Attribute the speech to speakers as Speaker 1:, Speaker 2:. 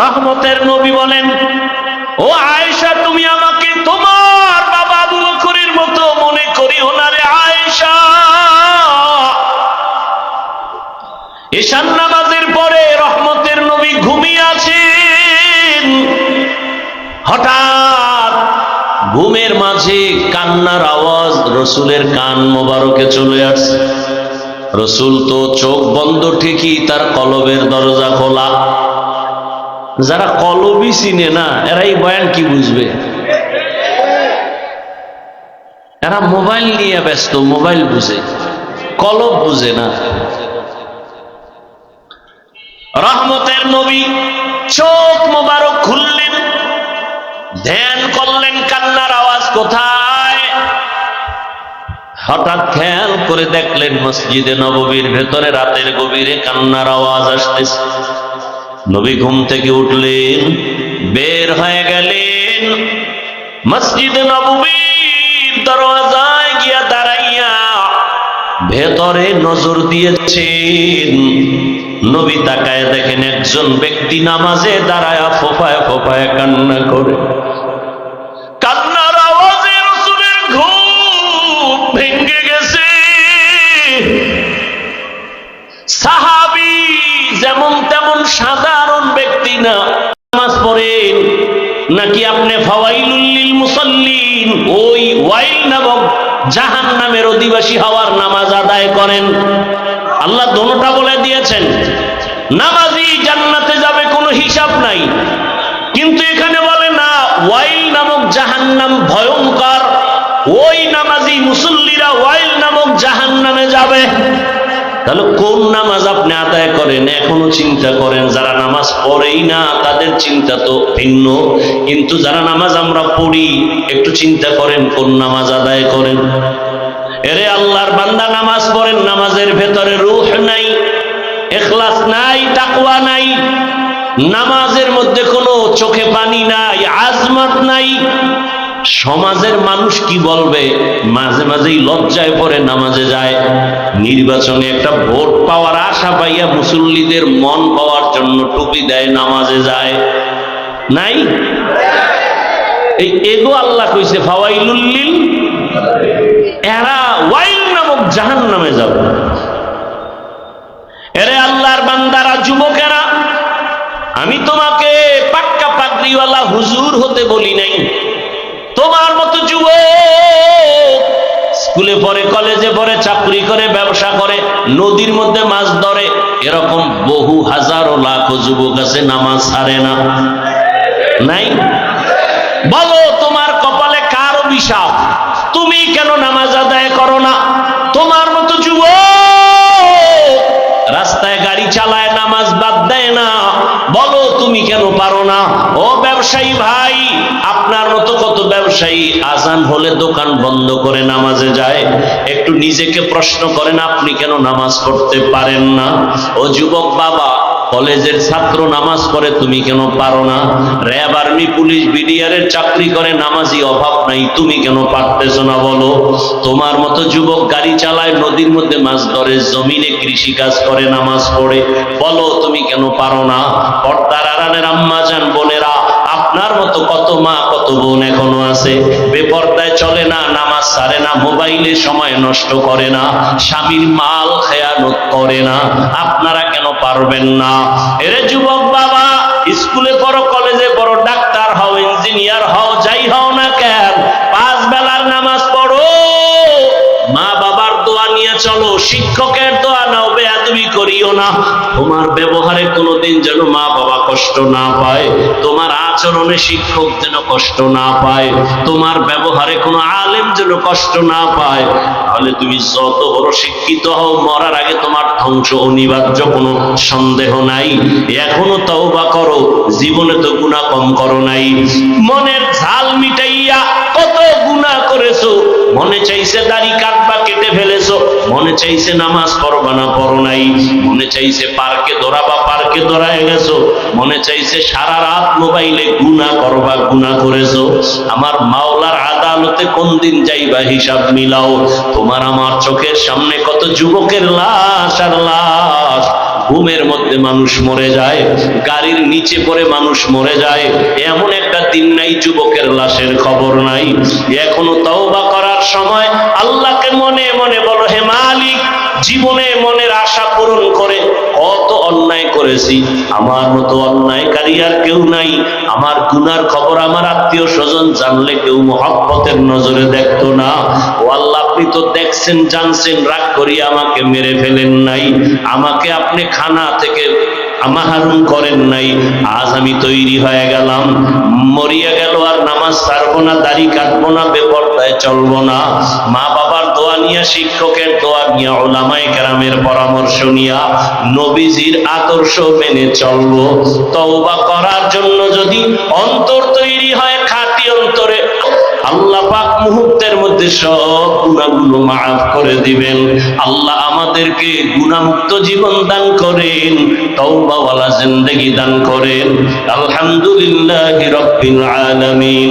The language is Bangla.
Speaker 1: রহমতের নবী বলেন, ও আয়েশা, তুমি আমাকে তোমার বাবা আবু মতো মনে করিও না রে আয়েশা। ঈশান নামাজের পরে রহমতের নবী ঘুমিয়ে আছেন। হঠাৎ ঘুমের মাঝে কান্নার আওয়াজ, রসুলের কান মোবারকে চলে আসছে। রসুল তো চোখ বন্ধ ঠিকই তার কলবের দরজা খোলা। যারা কলবই চিনে না, এরাই বয়ান কি বুঝবে? এরা মোবাইল নিয়ে ব্যস্ত, মোবাইল বুঝে, কলব বুঝে না। রহমতের নবী চোখ মোবারক খুললেন, ধ্যান করলেন, কান্নার আওয়াজ কোথায়? হঠাৎ খেয়াল করে দেখলেন মসজিদে নববীর ভেতরে রাতের গভীরে কান্নার আওয়াজ আসতেছে। নবী ঘুম থেকে উঠলেন, বের হয়ে গেলেন। মসজিদ নবীর দরওয়াজায় গিয়া দাঁড়াইয়া ভেতরে নজর দিয়েছেন। নবী তাকায় দেখেন একজন ব্যক্তি নামাজে দাঁড়ায় ফোফায় ফোফায় কান্না করে। নাকি আপনি ফাওয়াইলুল্লিল মুসল্লিন? ওই ওয়াইল নামক জাহান নামের অধিবাসী হওয়ার নামাজ আদায় করেন। আল্লাহ দোনোটা বলে দিয়েছেন, নামাজি জান্নাতে যাবে কোনো হিসাব নাই। কিন্তু এখানে বলে না, ওয়াইল নামক জাহান্নাম ভয়ঙ্কর। ওই নামাজি মুসল্লিরা ওয়াইল নামক জাহান্নামে যাবে। তাহলে কোন নামাজ আপনি আদায় করেন? এখনও চিন্তা করেন, যারা নামাজ পড়েই না, তাদের চিন্তা তো ভিন্ন। কিন্তু যারা নামাজ আমরা পড়ি, একটু চিন্তা করেন, কোন নামাজ আদায় করেন? এরে আল্লাহর বান্দা, নামাজ পড়েন, নামাজের ভেতরে রুহ নাই, এখলাস নাই, তাকওয়া নাই, নামাজের মধ্যে কোনো চোখে পানি নাই সমাজের মানুষ কি বলবে? মাঝে মাঝেই লজ্জায় পড়ে নামাজে যায়। নির্বাচনে একটা ভোট পাওয়ার আশা পাইয়া মুসল্লিদের মন পাওয়ার জন্য টুপি দেয়, নামাজে যায়। নাই? এই এগো আল্লাহ কইছে ফাওয়াইলুল্লিল এরা ওয়াইল নামক জাহান নামে যাবে। এরে আল্লাহর বান্দারা, যুবকেরা, আমি তোমাকে পাক্কা পাগড়িওয়ালা হুজুর হতে বলি নাই। তোমার মতো যুবক স্কুলে পড়ে, কলেজে পড়ে, চাকরি করে, ব্যবসা করে, নদীর মধ্যে মাছ ধরে, এরকম বহু হাজারো লাখো যুবক আছে, নামাজ ছাড়ে না। নাই? বলো, তোমার কপালে কার অভিশাপ তুমি কেন নামাজ আদায় করো না? তোমার মতো যুবক রাস্তায় গাড়ি চালায়, নামাজ বাদ দেয় না। বলো, তুমি কেন পারো না? ও ব্যবসায়ী ভাই ব্যবসায়ী আজান হলে দোকান বন্ধ করে নামাজে যায়। একটু নিজেকে প্রশ্ন করেন, আপনি কেন নামাজ পড়তে পারেন না? ও যুবক বাবা, কলেজের ছাত্র নামাজ পড়ে তুমি কেন পারো না? র্যাব আর্মি, পুলিশ বিডিআরের চাকরি করে, নামাজি অভাব নাই, তুমি কেন পারতেছো না বলো? তোমার মতো যুবক গাড়ি চালায়, নদীর মধ্যে মাছ ধরে, জমিনে কৃষি কাজ করে, নামাজ পড়ে। বলো, তুমি কেন পারো না? পর্দার আড়ালের আম্মা যান, বোনেরা আপনার মতো কত মা, কত বোন এখনও আছে? বেপর্দায় চলে না, নামাজ সারে না মোবাইলে সময় নষ্ট করে না, স্বামীর মাল খেয়ানত করে না, আপনারা কেন পারবেন না? এরে যুবক বাবা, স্কুলে পড়ো, কলেজে পড়ো, ডাক্তার হও, ইঞ্জিনিয়ার হও, যাই হও না কেন, পাঁচ বেলার নামাজ পড়ো। মা বাবার দোয়া নিয়ে চলো, শিক্ষকের দোয়া করিও না। তোমার ব্যবহারে কোনোদিন যেন মা বাবা কষ্ট না পায়, তোমার আচরণে শিক্ষক যেন কষ্ট না পায়, তোমার ব্যবহারে কোনো আলেম যেন কষ্ট না পায়। তাহলে তুমি যত বড় শিক্ষিত হও, মরার আগে তোমার ধ্বংস অনিবার্য কোনো সন্দেহ নাই। এখনও তওবা করো, জীবনে তো গুণা কম করো নাই। মনের ঝাল মনে চাইছে দাড়ি কাটবা, কেটে ফেলেছো। মনে চাইছে নামাজ পড়বা না, পড়ো নাই। মনে চাইছে পার্কে দৌড়াবা, পার্কে দৌড়ায় গেছো। মনে চাইছে সারা রাত মোবাইলে গুণা করবা গুণা করেছ। আমার মাওলার আদালতে কোন দিন যাইবা হিসাব মিলাও। তোমার আমার চোখের সামনে কত যুবকের লাশ আর লাশ। ঘুমের মধ্যে মানুষ মরে যায়, গাড়ির নিচে পরে মানুষ মরে যায়, এমন একটা দিন নাই, যুবকের লাশের খবর নাই। এখনও তওবা করার সময় আল্লাহকে মনে মনে বলো, হে মালিক, জীবনে মনের আশা পূরণ করে কত অন্যায় করেছি, আমার মতো অন্যায়কারী আর কেউ নাই। আমার গুনার খবর আমার আত্মীয় স্বজন জানলে কেউ মহাব্বতের নজরে দেখতো না। ও আল্লাহ, আপনি তো দেখছেন, জানছেন, রাগ করিয়া আমাকে মেরে ফেলেন নাই। আমাকে আপনি খানা থেকে আমাহারুন করেন নাই। আজ আমি তৈরি হয়ে গেলাম। মরিয়া গেল আর নামাজ ছাড়বো না, দাড়ি কাটবো না, বেপরদায় চলবো না। মা বাবার দোয়া নিয়া শিক্ষকের দোয়া নিয়া ওলামায় কেরামের পরামর্শ নিয়া নবীজির আদর্শ মেনে চলবো। তওবা করার জন্য যদি অন্তর তৈরি হয়, খাঁটি অন্তরে আল্লাহ পাক মুহূর্তের মধ্যে সব গুণাগুলো মাফ করে দিবেন। আল্লাহ আমাদেরকে গুণামুক্ত জীবন দান করেন, তওবাওয়ালা জিন্দগি দান করেন। আলহামদুলিল্লাহ রব্বিল আলামিন।